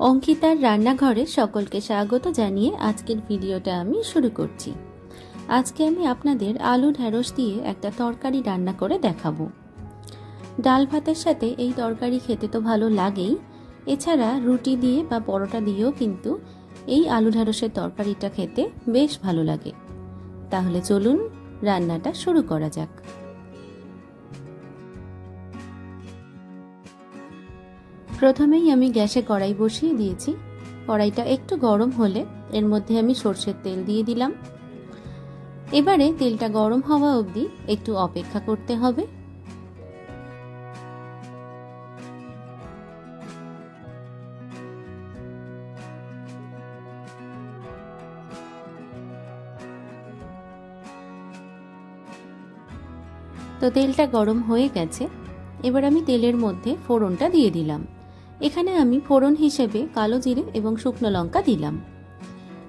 অঙ্কিতার রান্নাঘরে সকলকে স্বাগত জানিয়ে আজকের ভিডিওটা আমি শুরু করছি। আজকে আমি আপনাদের আলু ঢ্যাঁড়স দিয়ে একটা তরকারি রান্না করে দেখাবো। ডাল ভাতের সাথে এই তরকারি খেতে তো ভালো লাগেই। এছাড়া রুটি দিয়ে বা পরোটা দিয়েও কিন্তু এই আলু ঢ্যাঁড়সের তরকারিটা খেতে বেশ ভালো লাগে। তাহলে চলুন রান্নাটা শুরু করা যাক। প্রথমেই আমি গ্যাসে কড়াই বসিয়ে দিয়েছি। কড়াইটা একটু গরম হলে এর মধ্যে আমি সর্ষের তেল দিয়ে দিলাম। এবারে তেলটা গরম হওয়া অবধি একটু অপেক্ষা করতে হবে। তো তেলটা গরম হয়ে গেছে। এবার আমি তেলের মধ্যে ফোড়নটা দিয়ে দিলাম। এখানে আমি ফোড়ন হিসেবে কালো জিরে এবং শুকনো লঙ্কা দিলাম।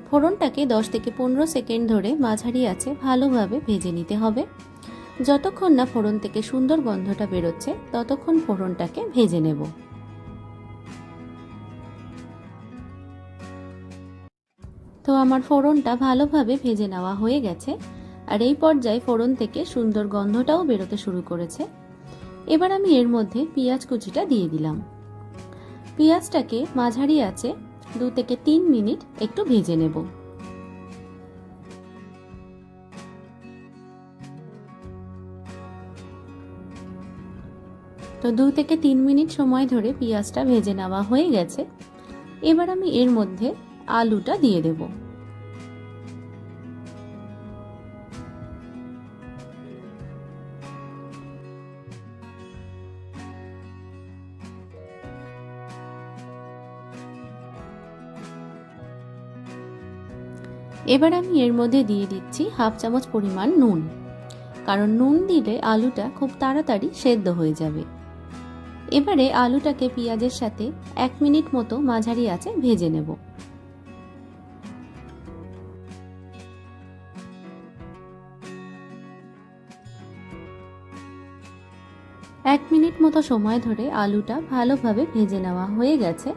ফোড়নটাকে দশ থেকে পনেরো সেকেন্ড ধরে মাঝারি আছে ভালোভাবে ভেজে নিতে হবে। যতক্ষণ না ফোড়ন থেকে সুন্দর গন্ধটা বেরোচ্ছে, ততক্ষণ ফোড়নটাকে ভেজে নেব। তো আমার ফোড়নটা ভালোভাবে ভেজে নেওয়া হয়ে গেছে আর এই পর্যায়ে ফোড়ন থেকে সুন্দর গন্ধটাও বেরোতে শুরু করেছে। এবার আমি এর মধ্যে পেঁয়াজ কুচিটা দিয়ে দিলাম। পেঁয়াজটাকে মাঝারি আছে দু থেকে তিন মিনিট একটু ভেজে নেব। তো দু থেকে তিন মিনিট সময় ধরে পেঁয়াজটা ভেজে নেওয়া হয়ে গেছে। এবার আমি এর মধ্যে আলুটা দিয়ে দেবো। এবার আমি এর মধ্যে দিয়ে দিচ্ছি হাফ চামচ পরিমাণ নুন। কারণ নুন দিলে আলুটা খুব তাড়াতাড়ি সেদ্ধ হয়ে যাবে। এবারে আলুটাকে পেঁয়াজের সাথে এক মিনিট মতো মাঝারি আছে ভেজে নেব। এক মিনিট মতো সময় ধরে আলুটা ভালোভাবে ভেজে নেওয়া হয়ে গেছে।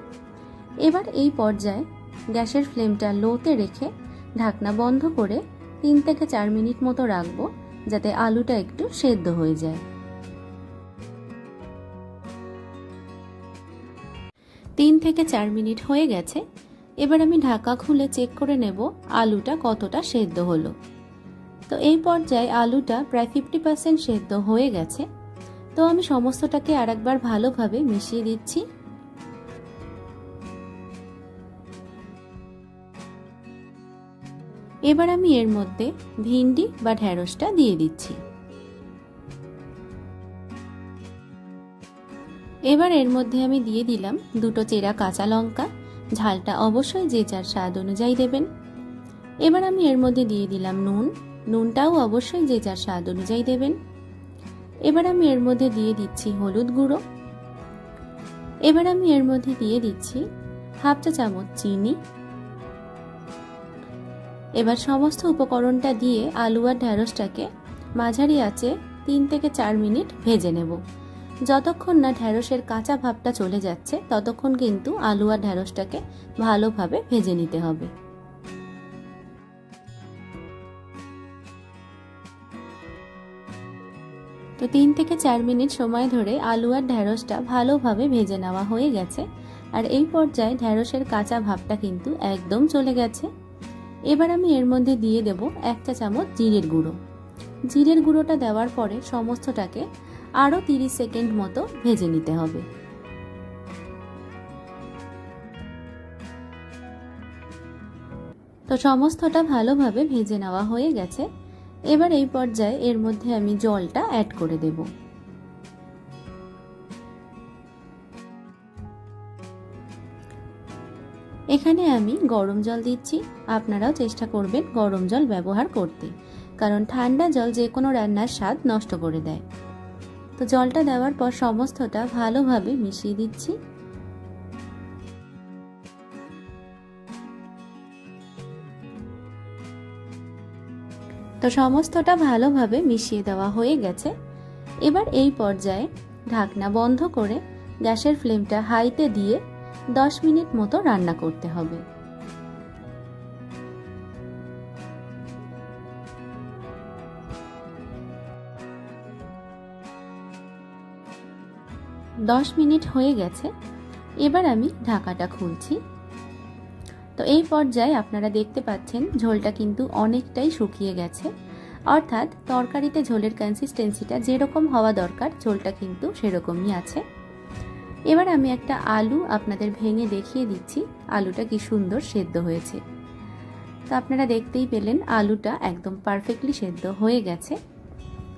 এবার এই পর্যায়ে গ্যাসের ফ্লেমটা লোতে রেখে ঢাকনা বন্ধ করে তিন থেকে চার মিনিট মতো রাখব, যাতে আলুটা একটু সেদ্ধ হয়ে যায়। তিন থেকে চার মিনিট হয়ে গেছে। এবার আমি ঢাকা খুলে চেক করে নেব আলুটা কতটা সেদ্ধ হলো। তো এই পর্যায়ে আলুটা প্রায় ফিফটি পার্সেন্ট সেদ্ধ হয়ে গেছে। তো আমি সমস্তটাকে আরেকবার ভালোভাবে মিশিয়ে দিচ্ছি। এবার আমি এর মধ্যে ভিন্ডি বা ঢ্যাঁড়সটা দিয়ে দিচ্ছি। এবার এর মধ্যে আমি দিয়ে দিলাম দুটো চেরা কাঁচা লঙ্কা। ঝালটা অবশ্যই যে যার স্বাদ অনুযায়ী দেবেন। এবার আমি এর মধ্যে দিয়ে দিলাম নুন। নুনটাও অবশ্যই যে যার স্বাদ অনুযায়ী দেবেন। এবার আমি এর মধ্যে দিয়ে দিচ্ছি হলুদ গুঁড়ো। এবার আমি এর মধ্যে দিয়ে দিচ্ছি হাফ চা চামচ চিনি। এবার সমস্ত উপকরণটা দিয়ে আলু আর ঢ্যাঁড়সটাকে মাঝারি আছে তিন থেকে চার মিনিট ভেজে নেব। যতক্ষণ না ঢ্যাঁড়সের কাঁচা ভাবটা চলে যাচ্ছে, ততক্ষণ কিন্তু আলু আর ঢ্যাঁড়সটাকে ভালোভাবে ভেজে নিতে হবে। তো তিন থেকে চার মিনিট সময় ধরে আলু আর ঢ্যাঁড়সটা ভালোভাবে ভেজে নেওয়া হয়ে গেছে। আর এই পর্যায়ে ঢ্যাঁড়সের কাঁচা ভাবটা কিন্তু একদম চলে গেছে। এবার আমি এর মধ্যে দিয়ে দেব এক চা চামচ জিরের গুঁড়ো। জিরের গুঁড়োটা দেওয়ার পরে সমস্তটাকে আরও তিরিশ সেকেন্ড মতো ভেজে নিতে হবে। তো সমস্তটা ভালোভাবে ভেজে নেওয়া হয়ে গেছে। এবার এই পর্যায়ে এর মধ্যে আমি জলটা অ্যাড করে দেবো। এখানে আমি গরম জল দিচ্ছি। আপনারাও চেষ্টা করবেন গরম জল ব্যবহার করতে। কারণ ঠান্ডা জল যে কোনো রান্নার স্বাদ নষ্ট করে দেয়। তো জলটা দেওয়ার পর সমস্তটা ভালোভাবে মিশিয়ে দিচ্ছি। তো সমস্তটা ভালোভাবে মিশিয়ে দেওয়া হয়ে গেছে। এবার এই পর্যায়ে ঢাকনা বন্ধ করে গ্যাসের ফ্লেমটা হাইতে দিয়ে দশ মিনিট মতো রান্না করতে হবে। দশ মিনিট হয়ে গেছে। এবার আমি ঢাকাটা খুলছি। তো এই পর্যায়ে আপনারা দেখতে পাচ্ছেন ঝোলটা কিন্তু অনেকটাই শুকিয়ে গেছে। অর্থাৎ তরকারিতে ঝোলের কনসিস্টেন্সিটা যেরকম হওয়া দরকার, ঝোলটা কিন্তু সেরকমই আছে। এবার আমি একটা আলু আপনাদের ভেঙে দেখিয়ে দিচ্ছি। আলুটা কি সুন্দর সেদ্ধ হয়েছে। তো আপনারা দেখতেই পেলেন আলুটা একদম পারফেক্টলি সেদ্ধ হয়ে গেছে।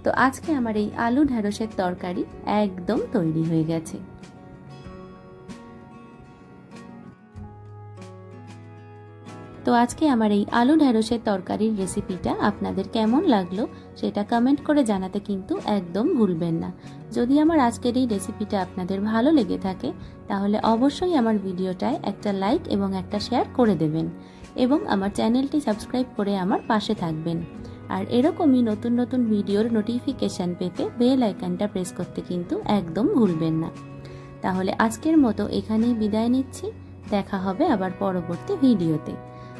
তো আজকে আমার এই আলু ঢ্যাঁড়সের তরকারি একদম তৈরি হয়ে গেছে। তো আজকে আমার এই আলু ঢ্যাঁড়সের তরকারির রেসিপিটা আপনাদের কেমন লাগল সেটা কমেন্ট করে জানাতে কিন্তু একদম ভুলবেন না। যদি আমার আজকের এই রেসিপিটা আপনাদের ভালো লেগে থাকে, তাহলে অবশ্যই আমার ভিডিওটায় একটা লাইক এবং একটা শেয়ার করে দেবেন এবং আমার চ্যানেলটি সাবস্ক্রাইব করে আমার পাশে থাকবেন। আর এরকমই নতুন নতুন ভিডিওর নোটিফিকেশান পেতে বেল আইকনটা প্রেস করতে কিন্তু একদম ভুলবেন না। তাহলে আজকের মতো এখানেই বিদায় নিচ্ছি, দেখা হবে আবার পরবর্তী ভিডিওতে।